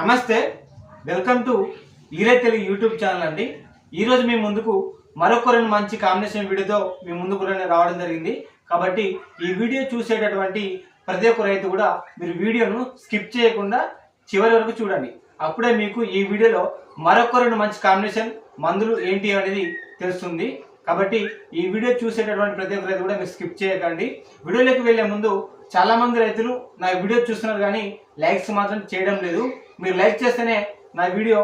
నమస్తే welcome to ఈరే Telugu YouTube channel అండి. ఈరోజు మీ ముందుకు మరొక రెండు మంచి కాంబినేషన్ వీడియోతో మీ ముందుకు రావడం జరిగింది. కాబట్టి ఈ వీడియో చూసేటటువంటి ప్రతి ఒక్క రైతు కూడా మీరు వీడియోను స్కిప్ చేయకుండా చివరి వరకు చూడండి. అప్పుడే మీకు ఈ వీడియోలో మరొక రెండు మంచి కాంబినేషన్ మందులు ఏంటి అనేది తెలుస్తుంది. కాబట్టి ఈ వీడియో చూసేటటువంటి ప్రతి ఒక్క రైతు కూడా మీరు స్కిప్ చేయకండి. వీడియోలోకి వెళ్ళే ముందు చాలా మంది రైతులు నా వీడియో చూస్తున్నారు కానీ లైక్స్ మాత్రం చేయడం లేదు. మీరు లైక్ చేస్తేనే నా వీడియో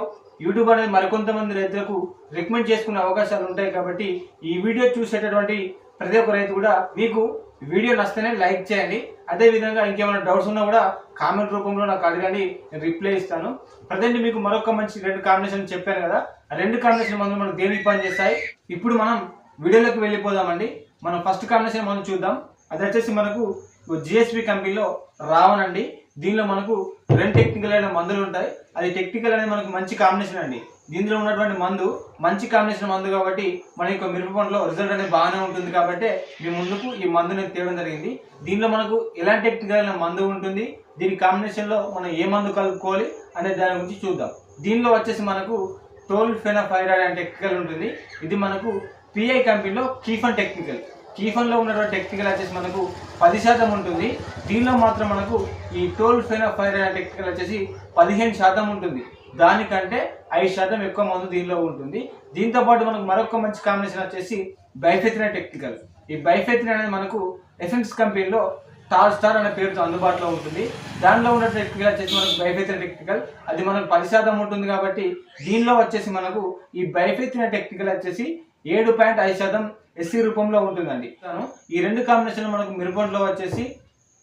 యూట్యూబ్ అనేది మరికొంతమంది రైతులకు రికమెండ్ చేసుకునే అవకాశాలు ఉంటాయి కాబట్టి ఈ వీడియో చూసేటటువంటి ప్రతి ఒక్క రైతు కూడా మీకు వీడియో నచ్చితేనే లైక్ చేయండి. అదే విధంగా ఇంకేమైనా డౌట్స్ ఉన్నా కూడా కామెంట్ రూపంలో నాకు అడగండి. నేను రిప్లై ఇస్తాను. ప్రజెంట్ మీకు మరొక మంచి రెండు కాంబినేషన్ చెప్పాను కదా రెండు కాంబినేషన్ మందులు మనకు దేనికి పని చేస్తాయి ఇప్పుడు మనం వీడియోలోకి వెళ్ళిపోదామండి. మనం ఫస్ట్ కాంబినేషన్ మనం చూద్దాం. అది వచ్చేసి మనకు జిఎస్పి కంపెనీలో రావనండి. దీనిలో మనకు రెండు టెక్నికల్ అయిన మందులు ఉంటాయి. అది టెక్నికల్ అనేది మనకు మంచి కాంబినేషన్ అండి. దీనిలో ఉన్నటువంటి మందు మంచి కాంబినేషన్ మందు కాబట్టి మన యొక్క మిరప పంటలో రిజల్ట్ అనేది బాగానే ఉంటుంది కాబట్టి మీ ముందుకు ఈ మందుని తేవడం జరిగింది. దీనిలో మనకు ఎలాంటి టెక్నికల్ అయిన మందు ఉంటుంది? దీని కాంబినేషన్లో మనం ఏ మందు కలుపుకోవాలి అనే దాని గురించి చూద్దాం. దీనిలో వచ్చేసి మనకు టోల్ ఫెనఫైరాయిడ్ అనే టెక్నికల్ ఉంటుంది. ఇది మనకు పిఐ కంపెనీలో కీఫన్ టెక్నికల్ కీఫన్లో ఉన్నటువంటి టెక్నికల్ వచ్చేసి మనకు పది శాతం ఉంటుంది. దీనిలో మాత్రం మనకు ఈ టోల్ ఫైర్ అనే టెక్నికల్ వచ్చేసి పదిహేను శాతం ఉంటుంది. దానికంటే ఐదు శాతం ఎక్కువ మందు దీనిలో ఉంటుంది. దీంతో పాటు మనకు మరొక మంచి కాంబినేషన్ వచ్చేసి బైఫెథిన్ టెక్నికల్ ఈ బైఫెథిన్ అనేది మనకు ఎఫెన్స్ కంపెనీలో టార్ స్టార్ అనే పేరుతో అందుబాటులో ఉంటుంది. దానిలో ఉన్న టెక్నికల్ వచ్చేసి మనకు బైఫెథిన్ టెక్నికల్ అది మనకు పది శాతం ఉంటుంది కాబట్టి దీనిలో వచ్చేసి మనకు ఈ బైఫెథిన్ టెక్నికల్ వచ్చేసి ఏడు పాయింట్ ఐదు శాతం ఎస్సీ రూపంలో ఉంటుందండి. ఈ రెండు కాంబినేషన్ మనకు మిరపంలో వచ్చేసి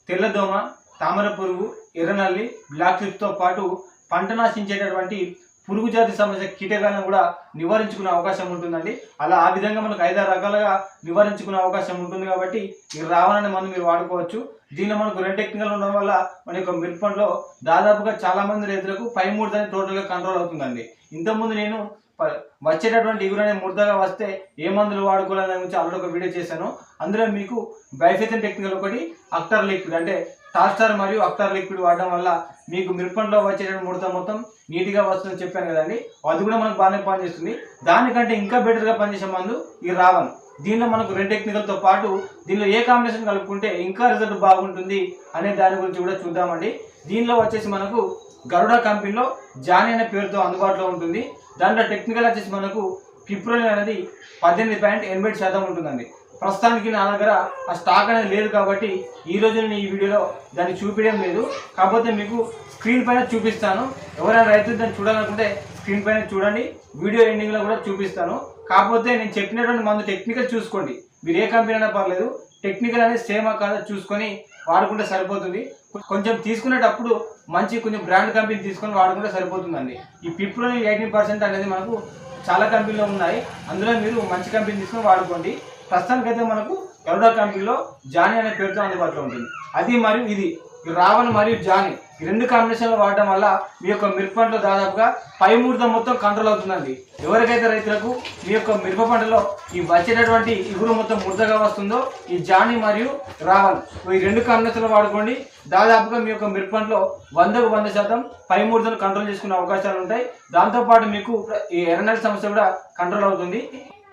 తెల్లదోమ తామర పురుగు ఎర్రనల్లి బ్లాక్తో పాటు పంట నాశించేటటువంటి పురుగు జాతి సమస్య కీటకాలను కూడా నివారించుకునే అవకాశం ఉంటుందండి. అలా ఆ విధంగా మనకు ఐదారు రకాలుగా నివారించుకునే అవకాశం ఉంటుంది కాబట్టి ఈ రావాలనే మందు మీరు వాడుకోవచ్చు. దీనిలో మనకు రెండు టెక్నికల్ ఉండడం వల్ల మన యొక్క మిరపంలో దాదాపుగా చాలా మంది రైతులకు పై ముడత టోటల్గా కంట్రోల్ అవుతుందండి. ఇంతకుముందు నేను వచ్చేటటువంటి ఇగురు అనే ముడతగా వస్తే ఏ మందులు వాడుకోవాలనే దాని గురించి ఆల్రెడీ ఒక వీడియో చేశాను. అందులో మీకు బైఫెథిన్ టెక్నికల్ ఒకటి అక్టర్ లిక్విడ్ అంటే టాస్టర్ మరియు అక్టర్ లిక్విడ్ వాడడం వల్ల మీకు మిరపంలో వచ్చేటటువంటి ముడత మొత్తం నీట్గా వస్తుందని చెప్పాను కదండి. అది కూడా మనకు బాగానే పనిచేస్తుంది. దానికంటే ఇంకా బెటర్గా పనిచేసే మందు ఈ రావన్ దీనిలో మనకు రెండు టెక్నికల్తో పాటు దీనిలో ఏ కాంబినేషన్ కలుపుకుంటే ఇంకా రిజల్ట్ బాగుంటుంది అనే దాని గురించి కూడా చూద్దామండి. దీనిలో వచ్చేసి మనకు గరుడ కంపెనీలో జానీ అనే పేరుతో అందుబాటులో ఉంటుంది. దాంట్లో టెక్నికల్ వచ్చేసి మనకు ఫిబ్రవరి అనేది పద్దెనిమిది పాయింట్ ఎనభై శాతం ఉంటుందండి. ప్రస్తుతానికి నా దగ్గర ఆ స్టాక్ అనేది లేదు కాబట్టి ఈ రోజు నేను ఈ వీడియోలో దాన్ని చూపించడం లేదు. కాకపోతే మీకు స్క్రీన్ పైన చూపిస్తాను. ఎవరైనా రైతులు దాన్ని చూడాలనుకుంటే స్క్రీన్ పైన చూడండి. వీడియో ఎండింగ్లో కూడా చూపిస్తాను. కాకపోతే నేను చెప్పినటువంటి మందు టెక్నికల్ చూసుకోండి. మీరు ఏ కంపెనీ అయినా పర్లేదు టెక్నికల్ అనేది సేమ్ కాదా చూసుకొని వాడుకుంటే సరిపోతుంది. కొంచెం తీసుకునేటప్పుడు మంచి కొంచెం బ్రాండ్ కంపెనీ తీసుకొని వాడుకుంటే సరిపోతుందండి. ఈ పిప్రోని ఎయిటీన్ పర్సెంట్ అనేది మనకు చాలా కంపెనీలో ఉన్నాయి. అందులో మీరు మంచి కంపెనీ తీసుకొని వాడుకోండి. ప్రస్తుతానికైతే మనకు గరుడా కంపెనీలో జానీ అనే పేరుతో అందుబాటులో ఉంటుంది. అది మరియు ఇది. రావణ్ మరియు జానీ ఈ రెండు కాంబినేషన్లు వాడడం వల్ల మీ యొక్క మిరప పంటలో దాదాపుగా పై ముడత మొత్తం కంట్రోల్ అవుతుందండి. ఎవరికైతే రైతులకు మీ యొక్క మిరప పంటలో ఈ వచ్చేటటువంటి ఇగురు మొత్తం ముడతగా వస్తుందో ఈ జానీ మరియు రావణ్. ఈ రెండు కాంబినేషన్లు వాడుకోండి. దాదాపుగా మీ యొక్క మిరప పంటలో వందకు వంద శాతం పై ముడతను కంట్రోల్ చేసుకునే అవకాశాలు ఉంటాయి. దాంతోపాటు మీకు ఈ ఎర్రనల్ సమస్య కూడా కంట్రోల్ అవుతుంది.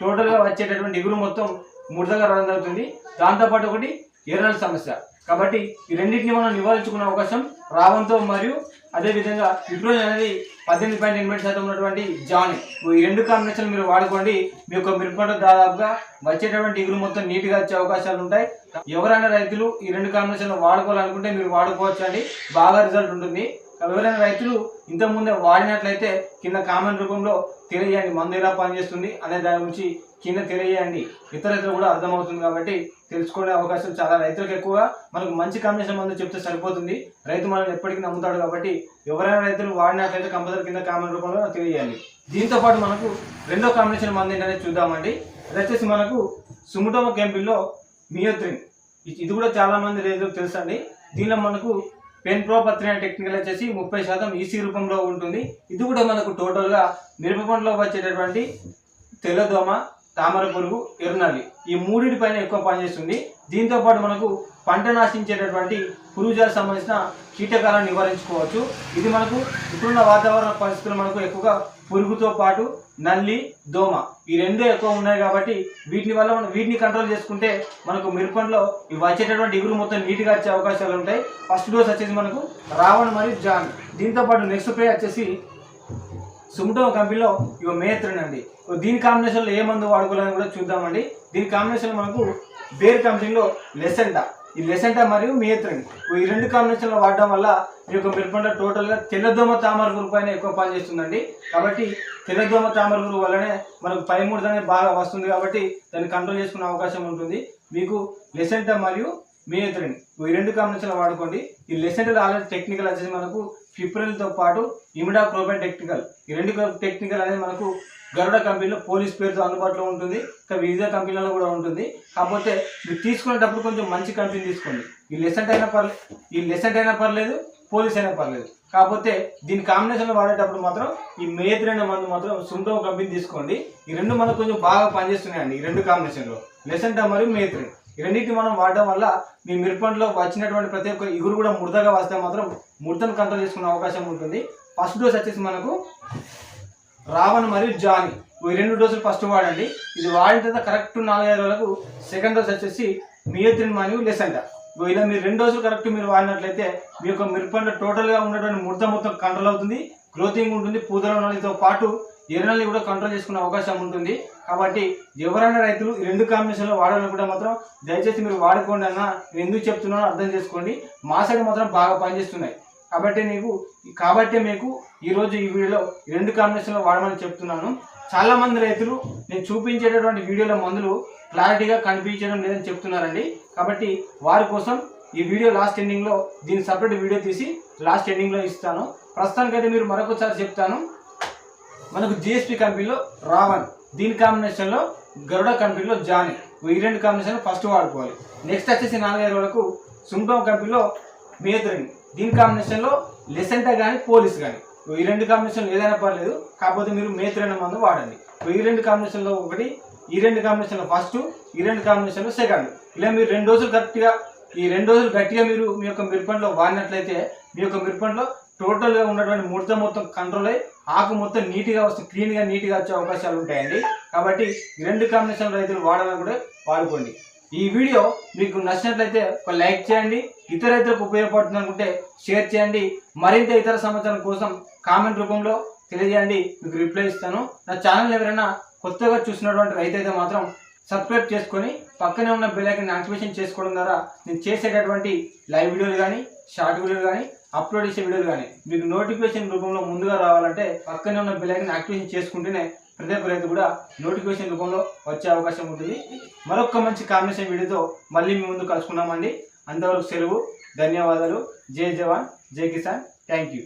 టోటల్గా వచ్చేటటువంటి ఇగురు మొత్తం ముడతగా రావడం జరుగుతుంది. దాంతోపాటు ఒకటి ఎర్రనల్ సమస్య. కాబట్టి ఈ రెండింటిని మనం నివారించుకునే అవకాశం రావంతో మరియు అదేవిధంగా ఇప్పుడు అనేది పద్దెనిమిది పాయింట్ ఎనిమిది శాతం ఉన్నటువంటి జాన్. ఈ రెండు కాంబినేషన్ మీరు వాడుకోండి. మీ యొక్క మిరపంట దాదాపుగా వచ్చేటటువంటి ఇగురు మొత్తం నీట్గా వచ్చే అవకాశాలు ఉంటాయి. ఎవరైనా రైతులు ఈ రెండు కాంబినేషన్లు వాడుకోవాలనుకుంటే మీరు వాడుకోవచ్చు అండి బాగా రిజల్ట్ ఉంటుంది. ఎవరైనా రైతులు ఇంతకుముందే వాడినట్లయితే కింద కామెంట్ రూపంలో తెలియజేయండి మందు ఎలా పనిచేస్తుంది అనే దాని గురించి కింద తెలియజేయండి. ఇతర రైతులు కూడా అర్థమవుతుంది కాబట్టి తెలుసుకునే అవకాశం చాలా రైతులకు ఎక్కువగా మనకు మంచి కాంబినేషన్ మందు చెప్తే సరిపోతుంది. రైతు మనల్ని ఎప్పటికీ నమ్ముతాడు కాబట్టి ఎవరైనా రైతులు వాడినట్లయితే కంపల్సరీ కింద కామెంట్ రూపంలో తెలియజేయండి. దీంతో పాటు మనకు రెండో కాంబినేషన్ మందు ఏంటనేది చూద్దామండి. అది వచ్చేసి మనకు సుముటోమ క్యాంపిల్లో మియోత్రిన్. ఇది కూడా చాలా మంది రైతులకు తెలుసండి. దీనిలో మనకు పెన్ ప్రో పత్రి టెక్నికల్ వచ్చేసి ముప్పై శాతం ఈసీ రూపంలో ఉంటుంది. ఇది కూడా మనకు టోటల్గా మిరప పంటలో వచ్చేటటువంటి తెల్లదోమ తామర పురుగు ఎర్రనల్లి. ఈ మూడింటి పైన ఎక్కువ పనిచేస్తుంది. దీంతో పాటు మనకు పంట నాశించేటటువంటి పురుగుజాలకు సంబంధించిన కీటకాలను నివారించుకోవచ్చు. ఇది మనకు ఇప్పుడున్న వాతావరణ పరిస్థితులు మనకు ఎక్కువగా పురుగుతో పాటు నల్లి దోమ ఈ రెండే ఎక్కువ ఉన్నాయి కాబట్టి వీటిని వల్ల మనం వీటిని కంట్రోల్ చేసుకుంటే మనకు మిరపంలో ఇవి వచ్చేటటువంటి ఇగురు మొత్తం నీట్గా వచ్చే అవకాశాలు ఉంటాయి. ఫస్ట్ డోస్ వచ్చేసి మనకు రావణ్ మరియు జాన్. దీంతో పాటు నెక్స్ట్ ప్రే వచ్చేసి సుమటో కంపెనీలో ఇవి మేత్రన్ అండి. దీని కాంబినేషన్లో ఏ మందు వాడుకోవాలని కూడా చూద్దామండి. దీని కాంబినేషన్ మనకు బేర్ కంపెనీలో లెసెంటా. ఈ లెసెంటా మరియు మేత్రన్. ఈ రెండు కాంబినేషన్లో వాడడం వల్ల ఈ యొక్క మిరపంట టోటల్గా తెల్లదోమ తామర పురుగు పైన ఎక్కువ పనిచేస్తుందండి. కాబట్టి తెల్లదోమ తామర గురు వల్లనే మనకు పై అనేది బాగా వస్తుంది కాబట్టి దాన్ని కంట్రోల్ చేసుకునే అవకాశం ఉంటుంది. మీకు లెసెంటా మరియు మేత్రన్ ఈ రెండు కాంబినేషన్లో వాడుకోండి. ఈ లెసెంటా ఆల్రెడీ టెక్నికల్ వచ్చేసి మనకు ఫిబ్రవరితో పాటు ఇమిడా ప్రోపెన్ టెక్నికల్ ఈ రెండు టెక్నికల్ అనేది మనకు గరుడ కంపెనీలో పోలీస్ పేరుతో అందుబాటులో ఉంటుంది. ఇంకా వివిధ కంపెనీలలో కూడా ఉంటుంది. కాకపోతే మీరు తీసుకునేటప్పుడు కొంచెం మంచి కంపెనీ తీసుకోండి. ఈ లెసెంట్ అయినా పర్లేదు ఈ లెసెంట్ అయినా పర్లేదు పోలీస్ అయినా పర్లేదు. కాకపోతే దీని కాంబినేషన్లో వాడేటప్పుడు మాత్రం ఈ మేత్రి మందు మాత్రం సుంటో కంపెనీ తీసుకోండి. ఈ రెండు మనకు కొంచెం బాగా పనిచేస్తున్నాయండి ఈ రెండు కాంబినేషన్లో లెసెంటా మరియు మేత్రిన్ ఈ మనం వాడడం వల్ల మీ మిరపంటలో వచ్చినటువంటి ప్రతి ఒక్క ఇగురు కూడా ముడతగా వస్తే మాత్రం ముడతను కంట్రోల్ చేసుకునే అవకాశం ఉంటుంది. ఫస్ట్ డోస్ వచ్చేసి మనకు రావణ్ మరియు జాని. ఈ రెండు డోసులు ఫస్ట్ వాడండి. ఇది వాడిన తర్వాత కరెక్ట్ నాలుగైదు రోజులకు సెకండ్ డోస్ వచ్చేసి మియోత్రిన్ మరియు లెసెంట ఇలా మీరు రెండు డోసులు కరెక్ట్ మీరు వాడినట్లయితే మీ యొక్క మిరపంట టోటల్గా ఉన్నటువంటి ముడత మొత్తం కంట్రోల్ అవుతుంది. గ్రోతింగ్ ఉంటుంది పూదల నల్లితో పాటు ఎర్రనల్ని కూడా కంట్రోల్ చేసుకునే అవకాశం ఉంటుంది. కాబట్టి ఎవరైనా రైతులు ఈ రెండు కాంబినేషన్లో వాడాలనుకుంటే మాత్రం దయచేసి మీరు వాడుకోండి అన్న నేను ఎందుకు చెప్తున్నానో అర్థం చేసుకోండి. మా సైడ్ మాత్రం బాగా పనిచేస్తున్నాయి. కాబట్టి నీకు కాబట్టి మీకు ఈరోజు ఈ వీడియోలో రెండు కాంబినేషన్లో వాడమని చెప్తున్నాను. చాలామంది రైతులు నేను చూపించేటటువంటి వీడియోల మందులు క్లారిటీగా కనిపించడం లేదని చెప్తున్నారండి. కాబట్టి వారి కోసం ఈ వీడియో లాస్ట్ ఎండింగ్లో దీని సపరేట్ వీడియో తీసి లాస్ట్ ఎండింగ్లో ఇస్తాను. ప్రస్తుతానికైతే మీరు మరొకసారి చెప్తాను. మనకు జిఎస్పి కంపెనీలో రావణ్. దీని కాంబినేషన్లో గరుడ కంపెనీలో జానీ. ఈ రెండు కాంబినేషన్ ఫస్ట్ వాడుకోవాలి. నెక్స్ట్ వచ్చేసి నాలుగైదు రోజులకు సుంటం కంపెనీలో మేత్రిని దీని కాంబినేషన్లో లెసెంటా కానీ పోలీస్ కానీ ఈ రెండు కాంబినేషన్లు ఏదైనా పర్లేదు కాకపోతే మీరు మేత్రైన మందు వాడండి. ఈ రెండు కాంబినేషన్లో ఒకటి ఈ రెండు కాంబినేషన్లో ఫస్ట్ ఈ రెండు కాంబినేషన్లో సెకండ్ ఇలా మీరు రెండు రోజులు గట్టిగా ఈ రెండు రోజులు గట్టిగా మీరు మీ యొక్క మిరపంలో వాడినట్లయితే మీ యొక్క మిరపంలో టోటల్గా ఉన్నటువంటి ముడత మొత్తం కంట్రోల్ అయ్యి ఆకు మొత్తం నీట్గా వస్తే క్లీన్గా నీట్గా వచ్చే అవకాశాలు ఉంటాయండి. కాబట్టి ఈ రెండు కాంబినేషన్ రైతులు వాడాలని కూడా వాడుకోండి. ఈ వీడియో మీకు నచ్చినట్లయితే ఒక లైక్ చేయండి. ఇతర రైతులకు ఉపయోగపడుతుంది అనుకుంటే షేర్ చేయండి. మరింత ఇతర సమాచారం కోసం కామెంట్ రూపంలో తెలియజేయండి. మీకు రిప్లై ఇస్తాను. నా ఛానల్ ఎవరైనా కొత్తగా చూసినటువంటి రైతు అయితే మాత్రం సబ్స్క్రైబ్ చేసుకొని పక్కనే ఉన్న బెల్లైకన్ యాక్టివేషన్ చేసుకోవడం ద్వారా నేను చేసేటటువంటి లైవ్ వీడియోలు కానీ షార్ట్ వీడియోలు కానీ అప్లోడ్ చేసే వీడియోలు కానీ మీకు నోటిఫికేషన్ రూపంలో ముందుగా రావాలంటే పక్కనే ఉన్న బెల్లైకన్ యాక్టివేషన్ చేసుకుంటేనే ప్రతి ఒక్క రైతు కూడా నోటిఫికేషన్ రూపంలో వచ్చే అవకాశం ఉంటుంది. మరొక మంచి కాంబినేషన్ వీడియోతో మళ్ళీ మీ ముందు కలుసుకున్నామండి అంతవరకు సెలవు ధన్యవాదాలు. జై జవాన్ జై కిసాన్. థ్యాంక్ యూ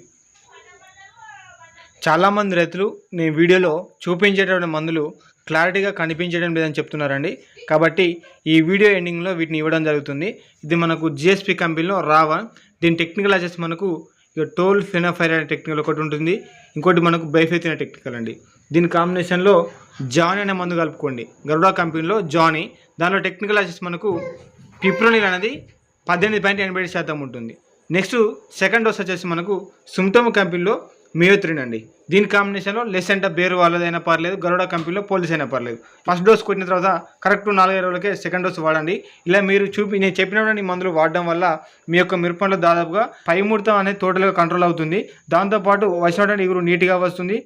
చాలామంది రైతులు నేను వీడియోలో చూపించేటటువంటి మందులు క్లారిటీగా కనిపించడం లేదని చెప్తున్నారండి. కాబట్టి ఈ వీడియో ఎండింగ్లో వీటిని ఇవ్వడం జరుగుతుంది. ఇది మనకు జిఎస్పి కంపెనీలో రావా. దీని టెక్నికల్ వచ్చేసి మనకు ఇక టోల్ ఫినఫైర్ అనే టెక్నికల్ ఒకటి ఉంటుంది. ఇంకోటి మనకు బైఫెత్ అనే టెక్నికల్ అండి. దీని కాంబినేషన్లో జానీ అనే మందు కలుపుకోండి. గరుడా కంపెనీలో జానీ. దానిలో టెక్నికల్ వచ్చేసి మనకు పిప్రోనిల్ అనేది పద్దెనిమిది పాయింట్ ఎనభై శాతం ఉంటుంది. నెక్స్ట్ సెకండ్ డోస్ వచ్చేసి మనకు సుమ్టమ్ కంపెనీలో మియోత్రిన్ అండి. దీని కాంబినేషన్లో లెస్ అంటే బేరు వాళ్ళదైనా పర్లేదు గరుడ కంపెనీలో పోలీస్ అయినా పర్లేదు. ఫస్ట్ డోస్ కొట్టిన తర్వాత కరెక్ట్ నాలుగైదు రోజులకే సెకండ్ డోస్ వాడండి. ఇలా మీరు చూపి నేను చెప్పినటువంటి మందులు వాడడం వల్ల మీ యొక్క మిరపంలో దాదాపుగా పైముడత అనేది టోటల్గా కంట్రోల్ అవుతుంది. దాంతోపాటు వచ్చినటువంటి ఇగురు నీట్గా వస్తుంది.